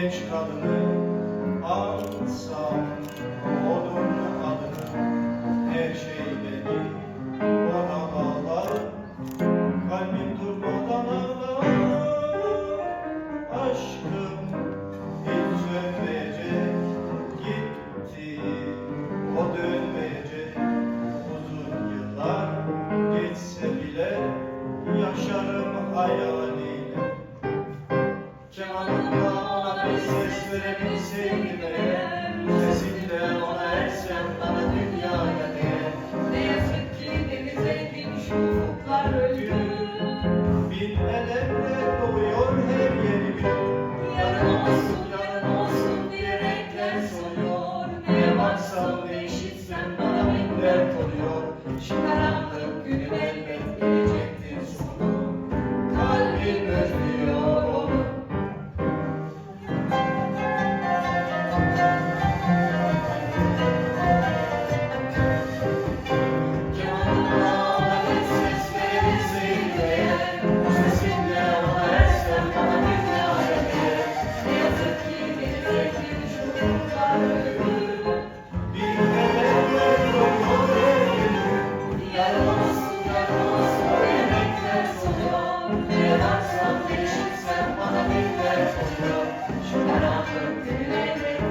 genç kadını ansam onun adını her şey beni ona bağlar. Kalbim durmadan ağlar. Aşkım hiç sönmeyecek gitti o dönmeyecek uzun yıllar geçse bile yaşarım hayal. görebilseydim. eğer Güle güle.